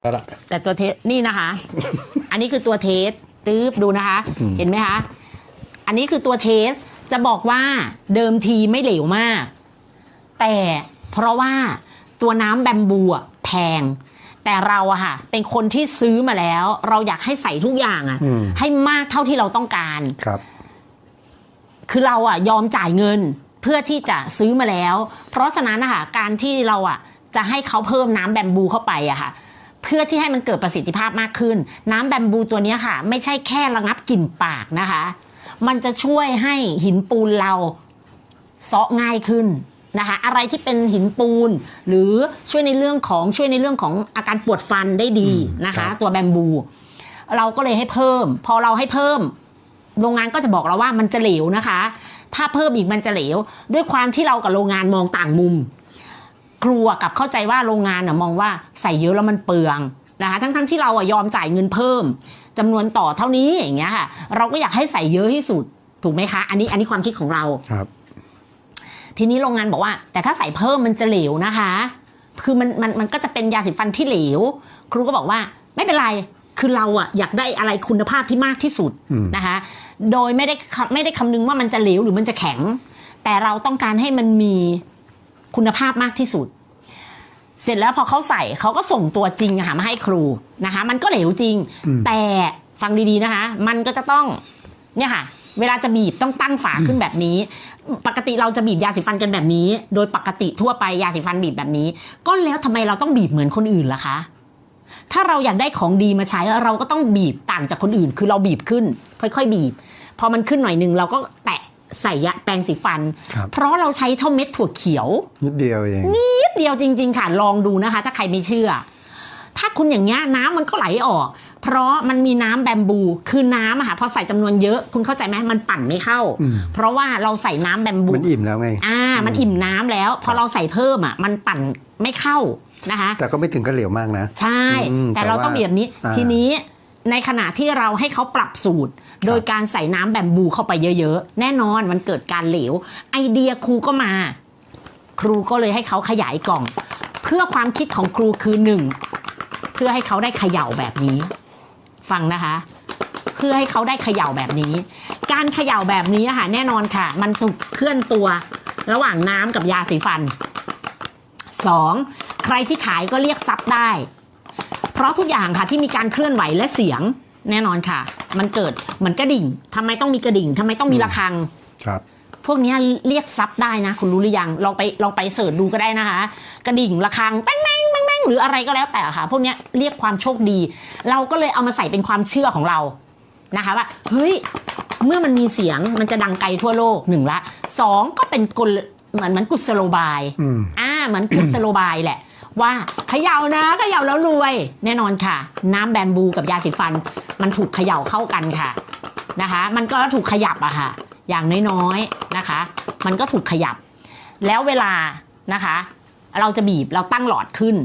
แล้วล่ะ แต่ตัวเทสนี่นะคะ อันนี้คือตัวเทสตืบดูนะคะ อืม เห็นไหมคะ อันนี้คือตัวเทสจะบอกว่าเดิมทีไม่เหลวมาก แต่เพราะว่าตัวน้ำแบมบูอะแพง แต่เราอะค่ะ เป็นคนที่ซื้อมาแล้ว เราอยากให้ใส่ทุกอย่างอะอืม ให้มากเท่าที่เราต้องการ ครับ คือเราอะยอมจ่ายเงินเพื่อที่จะซื้อมาแล้ว เพราะฉะนั้นนะคะการที่เราอะจะให้เขาเพิ่มน้ำแบมบูเข้าไปอะค่ะ เพื่อที่ให้มันเกิดประสิทธิภาพมากขึ้น น้ำแบมบูตัวเนี้ยค่ะ ไม่ใช่แค่ระงับกลิ่นปากนะคะ มันจะช่วยให้หินปูนเราเซาะง่ายขึ้นนะคะอะไรที่เป็นหินปูน หรือช่วยในเรื่องของช่วยในเรื่องของอาการปวดฟันได้ดีนะครัคะบตัวแบมบู เราก็เลยให้เพิ่ม พอเราให้เพิ่ม โรงงานก็จะบอกเราว่ามันจะเหลวนะคะ ถ้าเพิ่มอีกมันจะเหลว ด้วยความที่เรากับโรงงานมองต่างมุม ครัวกับเข้าใจว่าโรงงานน่ะมองว่าใส่เยอะแล้วมันเปลืองนะคะทั้งๆที่เราอะยอมจ่ายเงินเพิ่มจำนวนต่อเท่านี้อย่างเงี้ยค่ะเราก็อยากให้ใส่เยอะที่สุดถูกไหมคะ อันนี้อันนี้ความคิดของเราครับ ทีนี้โรงงานบอกว่า แต่ถ้าใส่เพิ่มมันจะเหลวนะคะ คือมันมันมันก็จะเป็นยาสีฟันที่เหลว ครูก็บอกว่าไม่เป็นไรคือเราอะอยากได้อะไรคุณภาพที่มากที่สุดอืมนะคะ โดยไม่ได้คไม่ได้คำนึงว่ามันจะเหลวหรือมันจะแข็ง แต่เราต้องการให้มันมี คุณภาพมากที่สุด เสร็จแล้วพอเขาใส่เขาก็ส่งตัวจริงอะค่ะมาให้ครูนะคะ มันก็เหลวจริงอืมแต่ฟังดีๆนะคะ มันก็จะต้องเนี่ยค่ะ เวลาจะบีบต้องตั้งฝาขึ้นแบบนี้ ปกติเราจะบีบยาสีฟันกันแบบนี้ โดยปกติทั่วไปยาสีฟันบีบแบบนี้ ก็แล้วทำไมเราต้องบีบเหมือนคนอื่นล่ะคะถ้าเราอยากได้ของดีมาใช้เราก็ต้องบีบต่างจากคนอื่น คือเราบีบขึ้น ค่อย ๆ บีบ พอมันขึ้นหน่อยหนึงเราก็แตะ ใส่ยาแปรงสีฟันครับเพราะเราใช้เท่าเม็ดถั่วเขียว นิดเดียวเองนิดเดียวจริง ๆ ค่ะ ลองดูนะคะ ถ้าใครไม่เชื่อ ถ้าคุณอย่างเงี้ยน้ำมันก็ไหลออก เพราะมันมีน้ำแบมบู คือน้ำอะค่ะพอใส่จำนวนเยอะคุณเข้าใจไหมมันปั่นไม่เข้าอืมเพราะว่าเราใส่น้ำแบมบูมันอิ่มแล้วไงอ่า มันอิ่มน้ำแล้ว พอเราใส่เพิ่มอะมันปั่นไม่เข้านะคะ แต่ก็ไม่ถึงกับเหลวมากนะ ใช่อืมแต่เราแต่ว่าต้องแบบนี้อ่าทีนี้ ในขณะที่เราให้เขาปรับสูตร โดยการใส่น้ำแบมบูเข้าไปเยอะๆ แน่นอนมันเกิดการเหลว ไอเดียครูก็มา ครูก็เลยให้เขาขยายกล่อง เพื่อความคิดของครูคือหนึ่งเพื่อให้เขาได้เขย่าแบบนี้ ฟังนะคะ เพื่อให้เขาได้เขย่าแบบนี้ การเขย่าแบบนี้อะค่ะแน่นอนค่ะ มันถูกเคลื่อนตัวระหว่างน้ำกับยาสีฟันสองใครที่ขายก็เรียกซับได้ เพราะทุกอย่างค่ะที่มีการเคลื่อนไหวและเสียงแน่นอนค่ะ มันเกิดเหมือนกระดิ่งทำไมต้องมีกระดิ่งทำไมต้องมีระฆังครับ พวกเนี้ยเรียกซับได้นะ คุณรู้หรือยังลองไปลองไปเสิร์ชดูก็ได้นะคะ กระดิ่งระฆังแป้งแป้งแป้งแป้งหรืออะไรก็แล้วแต่ค่ะ พวกเนี้ยเรียกความโชคดี เราก็เลยเอามาใส่เป็นความเชื่อของเรานะคะว่าเฮ้ยเมื่อมันมีเสียงมันจะดังไกลทั่วโลกหนึ่งละสองก็เป็นกลเหมือนเหมือนกุศโลบายอืมอ่าเหมือนกุศโลบายแหละ ว่าเขย่านะเขย่าแล้วรวย แน่นอนค่ะ น้ำแบมบูกับยาสีฟัน มันถูกเขย่าเข้ากันค่ะนะคะ มันก็ถูกขยับอะค่ะ อย่างน้อยๆนะคะ มันก็ถูกขยับ แล้วเวลานะคะ เราจะบีบเราตั้งหลอดขึ้น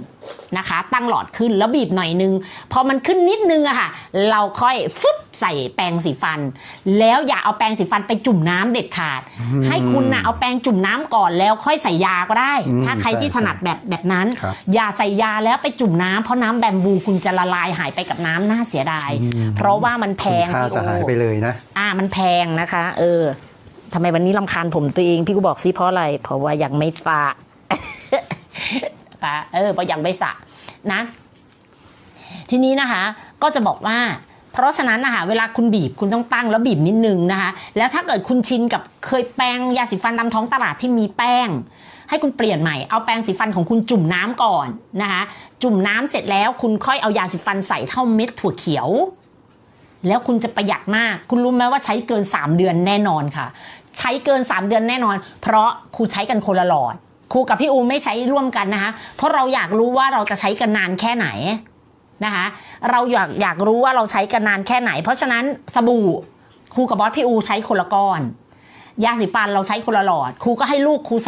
นะคะ ตั้งหลอดขึ้นแล้วบีบหน่อยนึง พอมันขึ้นนิดนึงอะค่ะ เราค่อยฟึบใส่แปรงสีฟัน แล้วอย่าเอาแปรงสีฟันไปจุ่มน้ำเด็ดขาด ให้คุณนะเอาแปรงจุ่มน้ำก่อนแล้วค่อยใส่ยาก็ได้อืมถ้าใครที่ใช่ถนัดแบบแบบนั้นครับอย่าใส่ยาแล้วไปจุ่มน้ำเพราะน้ำแบมบูคุณจะละลายหายไปกับน้ำน่าเสียดาย เพราะว่ามันแพคุณงค่าพี่จะโอหายไปเลยนะอ่ามันแพงนะคะ เออทำไมวันนี้ลำคาญผมตัวเองพี่ก็บอกซิเพราะอะไร เพราะว่ายังไม่สระ ปะเออเพระยังไม่สระนะ ทีนี้นะคะก็จะบอกว่า เพราะฉะนั้นนะคะเวลาคุณบีบคุณต้องตั้งแล้วบีบนิดนึงนะคะ แล้วถ้าเกิดคุณชินกับเคยแปรงยาสีฟันตามท้องตลาดที่มีแป้ง ให้คุณเปลี่ยนใหม่เอาแปรงสีฟันของคุณจุ่มน้ำก่อนนะคะ จุ่มน้ำเสร็จแล้วคุณค่อยเอายาสีฟันใส่เท่าเม็ดถั่วเขียวแล้วคุณจะประหยัดมาก คุณรู้ไหมว่าใช้เกิน 3 เดือนแน่นอนค่ะ ใช้เกิน 3 เดือนแน่นอน เพราะครูใช้กันคนละหลอด ครูกับพี่อูไม่ใช้ร่วมกันนะคะ เพราะเราอยากรู้ว่าเราจะใช้กันนานแค่ไหนนะคะ เราอยากอยากรู้ว่าเราใช้กันนานแค่ไหน เพราะฉะนั้นสบู่ครูกับบอสพี่อูใช้คนละก้อน ยาสีฟันเราใช้คนละหลอด ครูก็ให้ลูกครู